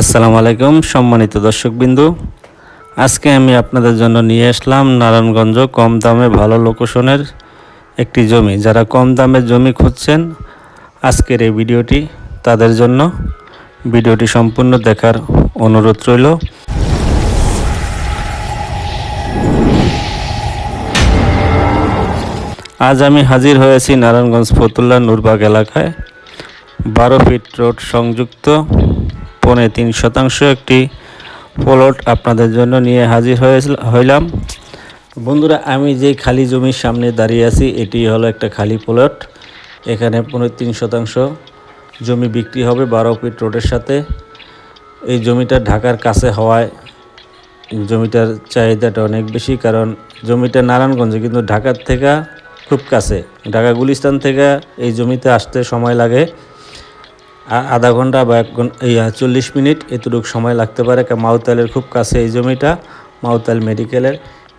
আসসালামু আলাইকুম, সম্মানিত দর্শকবিন্দু। আজকে আমি আপনাদের জন্য নিয়ে আসলাম নারায়ণগঞ্জ কম দামে ভালো লোকেশনের একটি জমি। যারা কম দামে জমি খুঁজছেন, আজকের এই ভিডিওটি তাদের জন্য। ভিডিওটি সম্পূর্ণ দেখার অনুরোধ রইল। আজ আমি হাজির হয়েছি নারায়ণগঞ্জ ফতুল্লা নুরবাগ এলাকায়। বারো ফিট রোড সংযুক্ত। পৌনে তিন শতাংশ একটি প্লট আপনাদের জন্য নিয়ে হাজির হইলাম। বন্ধুরা, আমি যে খালি জমির সামনে দাঁড়িয়ে আছি, এটি হলো একটা খালি প্লট এখানে পৌনে তিন শতাংশ জমি বিক্রি হবে বারো ফিট রোডের সাথে। এই জমিটা ঢাকার কাছে হওয়ায় জমিটার চাহিদাটা অনেক বেশি, কারণ জমিটা নারায়ণগঞ্জে, কিন্তু ঢাকার থেকে খুব কাছে। ঢাকা গুলিস্তান থেকে এই জমিতে আসতে সময় লাগে। আধা ঘণ্টা বা এক ঘণ্টা চল্লিশ মিনিট এতটুকু সময় লাগতে পারে। মাউতালের খুব কাছে এই জমিটা, মাউতাল মেডিকেলের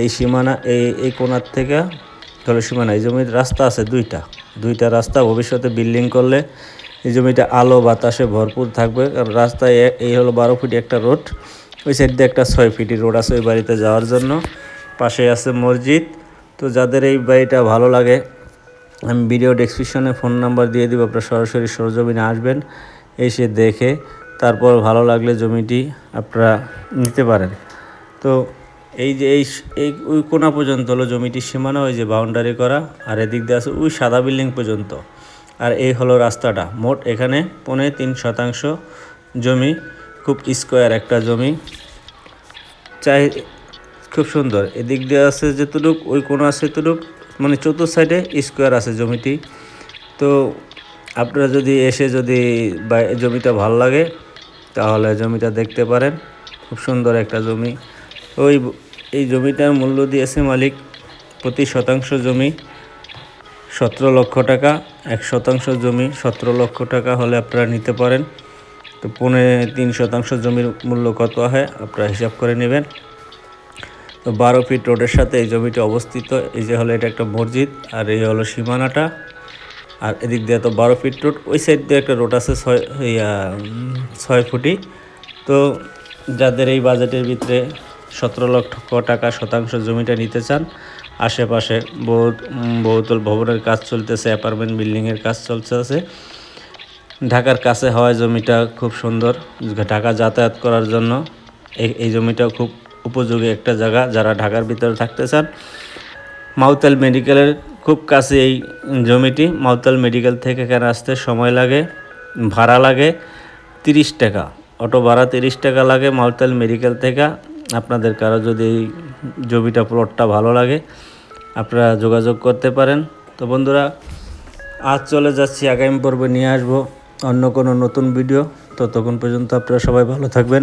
এই সীমানা, এই এই কোণার থেকে, ধরো সীমানা, এই জমির রাস্তা আছে দুইটা। দুইটা রাস্তা, ভবিষ্যতে বিল্ডিং করলে এই জমিটা আলো, বাতাসে ভরপুর থাকবে। কারণ রাস্তায় এই হলো বারো ফিট একটা রোড, ওই সাইড দিয়ে একটা ছয় ফিটি রোড আছে ওই বাড়িতে যাওয়ার জন্য। পাশে আছে মসজিদ। তো যাদের এই বাড়িটা ভালো লাগে আমি ভিডিও ডেসক্রিপশনে ফোন নাম্বার দিয়ে দিব, আপনারা সরাসরি সরজমিনে আসবেন, এসে দেখে তারপর ভালো লাগলে জমিটি আপনারা নিতে পারেন। তো এই যে এই ওই কোনা পর্যন্ত হলো জমিটির সীমানা, ওই যে বাউন্ডারি করা, আর এদিক দিয়ে আছে ওই সাদা বিল্ডিং পর্যন্ত। আর এই হলো রাস্তাটা। মোট এখানে পৌনে তিন শতাংশ জমি, খুব স্কোয়ার একটা জমি। চাই খুব সুন্দর। এদিক দিয়ে আছে যেতটুক, ওই কোনো আছে এতটুক। মানে চতুর্থ সাইডে স্কোয়ার আছে জমিটি। তো আপনারা যদি এসে যদি জমিটা ভালো লাগে, তাহলে জমিটা দেখতে পারেন। খুব সুন্দর একটা জমি। ওই এই জমিটার মূল্য দিয়েছে মালিক প্রতি শতাংশ জমি সতেরো লক্ষ টাকা। এক শতাংশ জমি সতেরো লক্ষ টাকা হলে আপনারা নিতে পারেন। তো পৌনে তিন শতাংশ জমির মূল্য কত হয়, আপনারা হিসাব করে নেবেন। তো বারো ফিট রোডের সাথে এই জমিটি অবস্থিত। এই যে হলো এটা একটা মসজিদ আর এই হলো সীমানাটা। আর এদিক দিয়ে তো বারো ফিট রোড ওই সাইড দিয়ে একটা রোড আছে ছয় ছয় ফুটি। তো যাদের এই বাজেটের ভিতরে সতেরো লক্ষ টাকা শতাংশ জমিটা নিতে চান আশেপাশে বহু উম, বহুতল ভবনের কাজ চলতেছে অ্যাপার্টমেন্ট বিল্ডিংয়ের কাজ চলতেছে। ঢাকার কাছে হওয়ায় জমিটা খুব সুন্দর ঢাকা যাতায়াত করার জন্য। এই এই জমিটা খুব উপযোগী একটা জায়গা যারা ঢাকার ভিতরে থাকতে চান মাউতাল মেডিকেলের খুব কাছে এই জমিটি। মাউতাল মেডিকেল থেকে এখানে আসতে সময় লাগে, ভাড়া লাগে তিরিশ টাকা। অটো ভাড়া তিরিশ টাকা লাগে মাউতাল মেডিকেল থেকে। আপনাদের কারও যদি এই জমিটা, প্লটটা ভালো লাগে, আপনারা যোগাযোগ করতে পারেন। তো বন্ধুরা, আজ চলে যাচ্ছি, আগামী পর্বে নিয়ে আসব অন্য কোনো নতুন ভিডিও। ততক্ষণ পর্যন্ত আপনারা সবাই ভালো থাকবেন।